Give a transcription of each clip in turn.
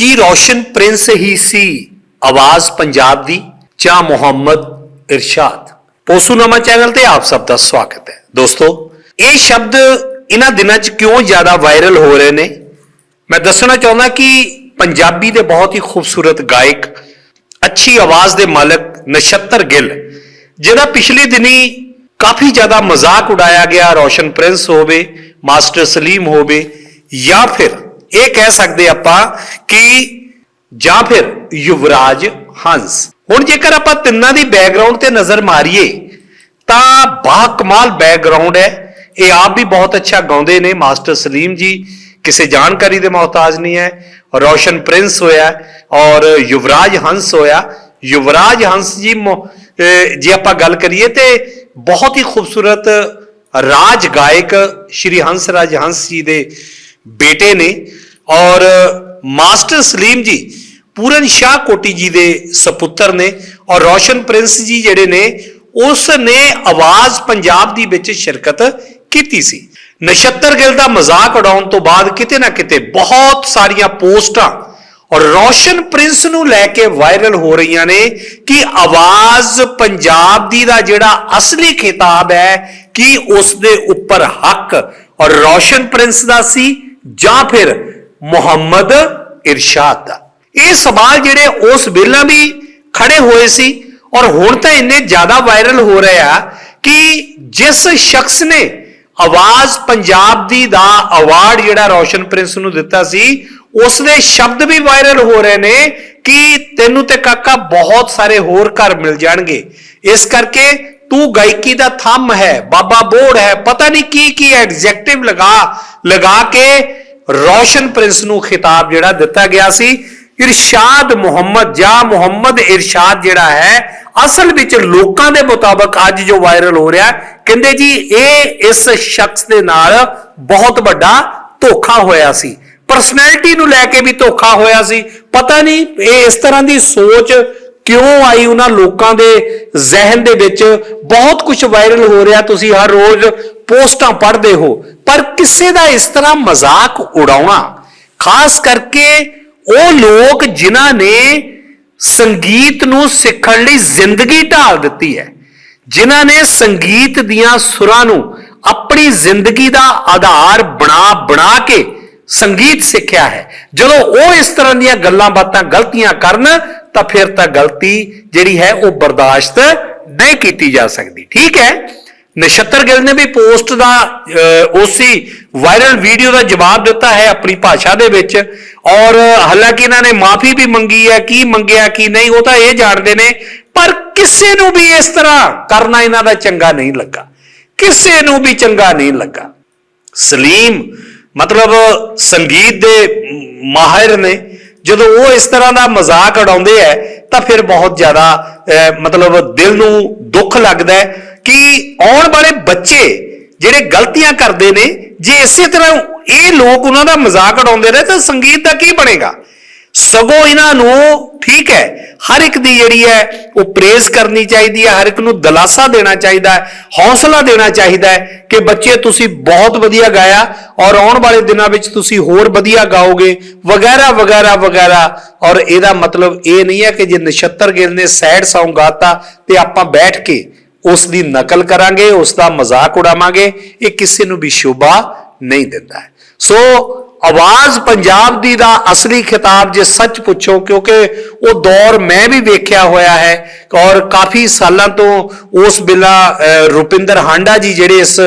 ਕੀ ਰੋਸ਼ਨ Prince ਹੀ ਸੀ ਆਵਾਜ਼ ਪੰਜਾਬ ਦੀ ਜਾਂ Muhammad Irshad ਪੋਸੂਨਾਮਾ channel ਤੇ ਆਪ ਸਭ ਦਾ ਸਵਾਗਤ ਹੈ ਦੋਸਤੋ ਇਹ ਸ਼ਬਦ ਇਹਨਾਂ ਦਿਨਾਂ 'ਚ ਕਿਉਂ ਜ਼ਿਆਦਾ ਵਾਇਰਲ ਹੋ ਰਹੇ ਨੇ ਮੈਂ ਦੱਸਣਾ ਚਾਹੁੰਦਾ ਕਿ ਪੰਜਾਬੀ ਦੇ ਬਹੁਤ ਹੀ ਖੂਬਸੂਰਤ ਗਾਇਕ ਅੱਛੀ ਆਵਾਜ਼ ਦੇ ਮਾਲਕ ਨਛੱਤਰ ਗਿੱਲ ਜਿਹਦਾ ਪਿਛਲੇ ਦਿਨੀ ਕਾਫੀ ਜ਼ਿਆਦਾ ਮਜ਼ਾਕ ਉਡਾਇਆ ਗਿਆ ਰੋਸ਼ਨ ਪ੍ਰਿੰਸ ਹੋਵੇ ਮਾਸਟਰ ਸਲੀਮ ਹੋਵੇ ਜਾਂ ਫਿਰ ਇਹ ਕਹਿ ਸਕਦੇ ਆਪਾਂ ਕਿ ਜਾਂ ਫਿਰ ਯੁਵਰਾਜ ਹੰਸ। ਹੁਣ ਜੇਕਰ ਆਪਾਂ ਤਿੰਨਾਂ ਦੀ ਬੈਕਗ੍ਰਾਉਂਡ ਤੇ ਨਜ਼ਰ ਮਾਰੀਏ, ਤਾਂ ਬਾ ਕਮਾਲ ਬੈਕਗ੍ਰਾਉਂਡ ਹੈ। ਇਹ ਆਪ ਵੀ ਬਹੁਤ ਅੱਛਾ ਗਾਉਂਦੇ ਨੇ। ਮਾਸਟਰ ਸਲੀਮ ਜੀ, ਕਿਸੇ ਜਾਣਕਾਰੀ ਦੇ ਮੁਹਤਾਜ ਨਹੀਂ ਹੈ। ਰੋਸ਼ਨ ਪ੍ਰਿੰਸ ਹੋਇਆ ਔਰ ਯੁਵਰਾਜ ਹੰਸ ਹੋਇਆ। ਯੁਵਰਾਜ ਹੰਸ ਜੀ ਜੇ ਆਪਾਂ ਗੱਲ ਕਰੀਏ ਤੇ ਬਹੁਤ ਹੀ ਖੂਬਸੂਰਤ ਰਾਜ ਗਾਇਕ ਸ਼੍ਰੀ ਹੰਸ ਰਾਜ ਹੰਸ ਜੀ ਦੇ ਬੇਟੇ ਨੇ ਔਰ ਮਾਸਟਰ ਸਲੀਮ ਜੀ, ਪੂਰਨ ਸ਼ਾਹ ਕੋਟੀ ਜੀ ਦੇ ਸੁਪੁੱਤਰ ਨੇ ਔਰ ਰੋਸ਼ਨ ਪ੍ਰਿੰਸ ਜੀ ਜਿਹੜੇ ਨੇ ਉਸ ਨੇ ਆਵਾਜ਼ ਪੰਜਾਬ ਦੀ ਵਿੱਚ ਸ਼ਿਰਕਤ ਕੀਤੀ ਸੀ। ਨਛੱਤਰ ਗਿੱਲ ਦਾ ਮਜ਼ਾਕ ਉਡਾਉਣ ਤੋਂ ਬਾਅਦ ਕਿਤੇ ਨਾ ਕਿਤੇ ਬਹੁਤ ਸਾਰੀਆਂ ਪੋਸਟਾਂ ਔਰ ਰੋਸ਼ਨ ਪ੍ਰਿੰਸ ਨੂੰ ਲੈ ਕੇ ਵਾਇਰਲ ਹੋ ਰਹੀਆਂ ਨੇ ਕਿ ਆਵਾਜ਼ ਪੰਜਾਬ ਦੀ ਦਾ ਜਿਹੜਾ ਅਸਲੀ ਖਿਤਾਬ ਹੈ, ਕਿ ਉਸ ਦੇ ਉੱਪਰ ਹੱਕ ਔਰ ਰੋਸ਼ਨ ਪ੍ਰਿੰਸ ਦਾ ਸੀ ਜਾਂ ਫਿਰ ਮੁਹੰਮਦ ਇਰਸ਼ਾਦ ਦਾ। ਇਹ ਸਵਾਲ ਜਿਹੜੇ ਉਸ ਵੇਲੇ ਵੀ ਖੜੇ ਹੋਏ ਸੀ ਔਰ ਹੁਣ ਤਾਂ ਇੰਨੇ ਜ਼ਿਆਦਾ ਵਾਇਰਲ ਹੋ ਰਹੇ ਆ ਕਿ ਜਿਸ ਸ਼ਖਸ ਨੇ ਆਵਾਜ਼ ਪੰਜਾਬ ਦੀ ਦਾ ਅਵਾਰਡ ਜਿਹੜਾ ਰੋਸ਼ਨ ਪ੍ਰਿੰਸ ਨੂੰ ਦਿੱਤਾ ਸੀ ਉਸ ਦੇ ਸ਼ਬਦ ਵੀ ਵਾਇਰਲ ਹੋ ਰਹੇ ਨੇ ਕਿ ਤੈਨੂੰ ਤੇ ਕਾਕਾ ਬਹੁਤ ਸਾਰੇ ਹੋਰ ਘਰ ਮਿਲ ਜਾਣਗੇ। ਇਸ ਕਰਕੇ ਤੂੰ ਗਾਇਕੀ ਦਾ ਥੰਮ ਹੈ, ਬਾਬਾ ਬੋੜ ਹੈ, ਪਤਾ ਨਹੀਂ ਕੀ ਕੀ ਐਡਜੈਕਟਿਵ ਲਗਾ ਲਗਾ ਕੇ ਰੌਸ਼ਨ ਪ੍ਰਿੰਸ ਨੂੰ ਖਿਤਾਬ ਜਿਹੜਾ ਦਿੱਤਾ ਗਿਆ ਸੀ, ਇਰਸ਼ਾਦ ਮੁਹੰਮਦ, ਜਾਂ ਮੁਹੰਮਦ ਇਰਸ਼ਾਦ ਜਿਹੜਾ ਹੈ, ਅਸਲ ਵਿੱਚ ਲੋਕਾਂ ਦੇ ਮੁਤਾਬਕ ਅੱਜ ਜੋ ਵਾਇਰਲ ਹੋ ਰਿਹਾ, ਕਹਿੰਦੇ ਜੀ, ਇਹ ਇਸ ਸ਼ਖਸ ਦੇ ਨਾਲ ਬਹੁਤ ਵੱਡਾ ਧੋਖਾ ਹੋਇਆ ਸੀ। ਪਰਸਨੈਲਿਟੀ ਨੂੰ ਲੈ ਕੇ ਵੀ ਧੋਖਾ ਹੋਇਆ ਸੀ। ਪਤਾ ਨਹੀਂ, ਇਹ ਇਸ ਤਰ੍ਹਾਂ ਦੀ ਸੋਚ ਕਿਉਂ ਆਈ ਉਹਨਾਂ ਲੋਕਾਂ ਦੇ ਜ਼ਿਹਨ ਦੇ ਵਿੱਚ? ਬਹੁਤ ਕੁਝ ਵਾਇਰਲ ਹੋ ਰਿਹਾ, ਤੁਸੀਂ ਹਰ ਰੋਜ਼ ਪੋਸਟਾਂ ਪੜ੍ਹਦੇ ਹੋ। ਪਰ ਕਿਸੇ ਦਾ ਇਸ ਤਰ੍ਹਾਂ ਮਜ਼ਾਕ ਉਡਾਉਣਾ, ਖਾਸ ਕਰਕੇ ਉਹ ਲੋਕ ਜਿਨ੍ਹਾਂ ਨੇ ਸੰਗੀਤ ਨੂੰ ਸਿੱਖਣ ਲਈ ਜ਼ਿੰਦਗੀ ਢਾਲ ਦਿੱਤੀ ਹੈ, ਜਿਨ੍ਹਾਂ ਨੇ ਸੰਗੀਤ ਦੀਆਂ ਸੁਰਾਂ ਨੂੰ ਆਪਣੀ ਜ਼ਿੰਦਗੀ ਦਾ ਆਧਾਰ ਬਣਾ ਬਣਾ ਕੇ ਸੰਗੀਤ ਸਿੱਖਿਆ ਹੈ। ਜਦੋਂ ਉਹ ਇਸ ਤਰ੍ਹਾਂ ਦੀਆਂ ਗੱਲਾਂ ਬਾਤਾਂ ਗਲਤੀਆਂ ਕਰਨ ਤਾਂ ਫਿਰ ਤਾਂ ਗਲਤੀ ਜਿਹੜੀ ਹੈ ਉਹ ਬਰਦਾਸ਼ਤ ਨਹੀਂ ਕੀਤੀ ਜਾ ਸਕਦੀ। ਠੀਕ ਹੈ? ਨਛੱਤਰ ਗਿੱਲ ਨੇ ਵੀ ਪੋਸਟ ਦਾ ਅਹ, ਵਾਇਰਲ ਵੀਡੀਓ ਦਾ ਜਵਾਬ ਦਿੱਤਾ ਹੈ ਆਪਣੀ ਭਾਸ਼ਾ ਦੇ ਵਿੱਚ। ਔਰ ਹਾਲਾਂਕਿ ਇਹਨਾਂ ਨੇ ਮਾਫੀ ਵੀ ਮੰਗੀ ਹੈ ਕੀ ਮੰਗਿਆ ਕੀ ਨਹੀਂ ਉਹ ਤਾਂ ਇਹ ਜਾਣਦੇ ਨੇ। ਪਰ ਕਿਸੇ ਨੂੰ ਵੀ ਇਸ ਤਰ੍ਹਾਂ ਕਰਨਾ ਇਹਨਾਂ ਦਾ ਚੰਗਾ ਨਹੀਂ ਲੱਗਾ। ਕਿਸੇ ਨੂੰ ਵੀ ਚੰਗਾ ਨਹੀਂ ਲੱਗਾ। ਸਲੀਮ ਮਤਲਬ ਸੰਗੀਤ ਦੇ ਮਾਹਿਰ ਨੇ। ਜਦੋਂ ਉਹ ਇਸ ਤਰ੍ਹਾਂ ਦਾ ਮਜ਼ਾਕ ਉਡਾਉਂਦੇ ਐ, ਤਾਂ ਫਿਰ ਬਹੁਤ ਜ਼ਿਆਦਾ ਮਤਲਬ ਦਿਲ ਨੂੰ ਦੁੱਖ ਲੱਗਦਾ ਹੈ ਕਿ ਆਉਣ ਵਾਲੇ ਬੱਚੇ ਜਿਹੜੇ ਗਲਤੀਆਂ ਕਰਦੇ ਨੇ, ਜੇ ਇਸੇ ਤਰ੍ਹਾਂ ਇਹ ਲੋਕ ਉਹਨਾਂ ਦਾ ਮਜ਼ਾਕ ਉਡਾਉਂਦੇ ਰਹੇ ਤਾਂ ਸੰਗੀਤ ਦਾ ਕੀ ਬਣੇਗਾ? ਸਗੋਂ ਇਹਨਾਂ ਨੂੰ ਠੀਕ ਹੈ। ਹਰ ਇੱਕ ਦੀ ਜਿਹੜੀ ਹੈ, ਉਹ ਪ੍ਰੇਜ਼ ਕਰਨੀ ਚਾਹੀਦੀ ਹੈ, ਹਰ ਇੱਕ ਨੂੰ ਦਲਾਸਾ ਦੇਣਾ ਚਾਹੀਦਾ ਹੈ, ਹੌਸਲਾ ਦੇਣਾ ਚਾਹੀਦਾ ਹੈ ਕਿ ਬੱਚੇ ਤੁਸੀਂ ਬਹੁਤ ਵਧੀਆ ਗਾਇਆ ਔਰ ਆਉਣ ਵਾਲੇ ਦਿਨਾਂ ਵਿੱਚ ਤੁਸੀਂ ਹੋਰ ਵਧੀਆ ਗਾਓਗੇ, ਵਗੈਰਾ ਵਗੈਰਾ ਵਗੈਰਾ। ਔਰ ਇਹਦਾ ਮਤਲਬ ਇਹ ਨਹੀਂ ਹੈ ਕਿ ਜੇ ਨਛੱਤਰ ਗਿੱਲ ਨੇ ਸੈਡ Song ਗਾਤਾ ਤੇ ਆਪਾਂ ਬੈਠ ਕੇ ਉਸ ਦੀ ਨਕਲ ਕਰਾਂਗੇ, ਉਸ ਦਾ ਮਜ਼ਾਕ ਉਡਾਵਾਂਗੇ, ਇਹ ਕਿਸੇ ਨੂੰ ਵੀ ਸ਼ੋਭਾ ਨਹੀਂ ਦਿੰਦਾ ਸੋ ਆਵਾਜ਼ ਪੰਜਾਬ ਦੀ ਦਾ ਅਸਲੀ ਖਿਤਾਬ ਜੇ ਸੱਚ ਪੁੱਛੋ, ਕਿਉਂਕਿ ਉਹ ਦੌਰ ਮੈਂ ਵੀ ਵੇਖਿਆ ਹੋਇਆ ਹੈ ਔਰ ਕਾਫੀ ਸਾਲਾਂ ਤੋਂ ਉਸ ਬਿਲਾ ਰੁਪਿੰਦਰ ਹਾਂਡਾ ਜੀ ਜਿਹੜੇ ਇਸ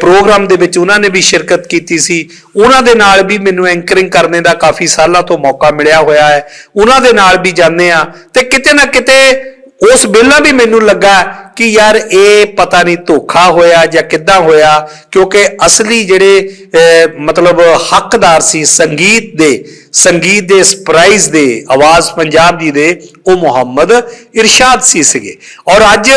ਪ੍ਰੋਗਰਾਮ ਦੇ ਵਿੱਚ ਉਹਨਾਂ ਨੇ ਵੀ ਸ਼ਿਰਕਤ ਕੀਤੀ ਸੀ, ਉਹਨਾਂ ਦੇ ਨਾਲ ਵੀ ਮੈਨੂੰ ਐਂਕਰਿੰਗ ਕਰਨੇ ਦਾ ਕਾਫੀ ਸਾਲਾਂ ਤੋਂ ਮੌਕਾ ਮਿਲਿਆ ਹੋਇਆ ਹੈ। ਉਹਨਾਂ ਦੇ ਨਾਲ ਵੀ ਜਾਂਦੇ ਆ ਤੇ ਕਿਤੇ ਨਾ ਕਿਤੇ ਉਸ ਵੇਲੇ ਵੀ ਮੈਨੂੰ ਲੱਗਾ ਕਿ ਯਾਰ ਇਹ ਪਤਾ ਨਹੀਂ ਧੋਖਾ ਹੋਇਆ ਜਾਂ ਕਿੱਦਾਂ ਹੋਇਆ, ਕਿਉਂਕਿ ਅਸਲੀ ਜਿਹੜੇ ਮਤਲਬ ਹੱਕਦਾਰ ਸੀ ਸੰਗੀਤ ਦੇ ਸੰਗੀਤ ਦੇ ਇਸ ਦੇ, ਆਵਾਜ਼ ਪੰਜਾਬ ਦੀ ਦੇ, ਉਹ ਮੁਹੰਮਦ ਇਰਸ਼ਾਦ ਸੀ ਸੀਗੇ। ਔਰ ਅੱਜ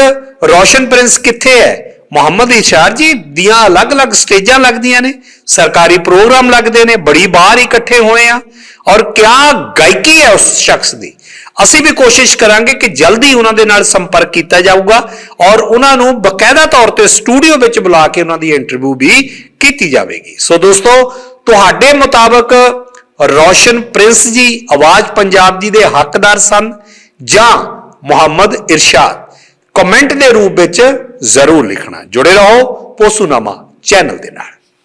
ਰੋਸ਼ਨ ਪ੍ਰਿੰਸ ਕਿੱਥੇ ਹੈ? ਮੁਹੰਮਦ ਇਰਸ਼ਾਦ ਜੀ ਦੀਆਂ ਅਲੱਗ-ਅਲੱਗ ਸਟੇਜਾਂ ਲੱਗਦੀਆਂ ਨੇ, ਸਰਕਾਰੀ ਪ੍ਰੋਗਰਾਮ ਲੱਗਦੇ ਨੇ, ਬੜੀ ਬਾਹਰ ਇਕੱਠੇ ਹੋਏ ਆ, ਔਰ ਕਿਆ ਗਾਇਕੀ ਹੈ ਉਸ ਸ਼ਖਸ ਦੀ। ਅਸੀਂ ਵੀ ਕੋਸ਼ਿਸ਼ ਕਰਾਂਗੇ ਕਿ ਜਲਦੀ ਉਹਨਾਂ ਦੇ ਨਾਲ ਸੰਪਰਕ ਕੀਤਾ ਜਾਊਗਾ, ਔਰ ਉਹਨਾਂ ਨੂੰ ਬਕਾਇਦਾ ਤੌਰ ਤੇ ਸਟੂਡੀਓ ਵਿੱਚ ਬੁਲਾ ਕੇ ਉਹਨਾਂ ਦੀ ਇੰਟਰਵਿਊ ਵੀ ਕੀਤੀ ਜਾਵੇਗੀ। ਸੋ ਦੋਸਤੋ, ਤੁਹਾਡੇ ਮੁਤਾਬਕ ਰੌਸ਼ਨ ਪ੍ਰਿੰਸ ਜੀ ਆਵਾਜ਼ ਪੰਜਾਬ ਦੀ ਦੇ ਹੱਕਦਾਰ ਸਨ ਜਾਂ ਮੁਹੰਮਦ ਇਰਸ਼ਾਦ? ਕਮੈਂਟ ਦੇ ਰੂਪ ਵਿੱਚ ਜ਼ਰੂਰ ਲਿਖਣਾ ਜੁੜੇ ਰਹੋ ਪੋਸੂਨਾਮਾ ਚੈਨਲ ਦੇ ਨਾਲ।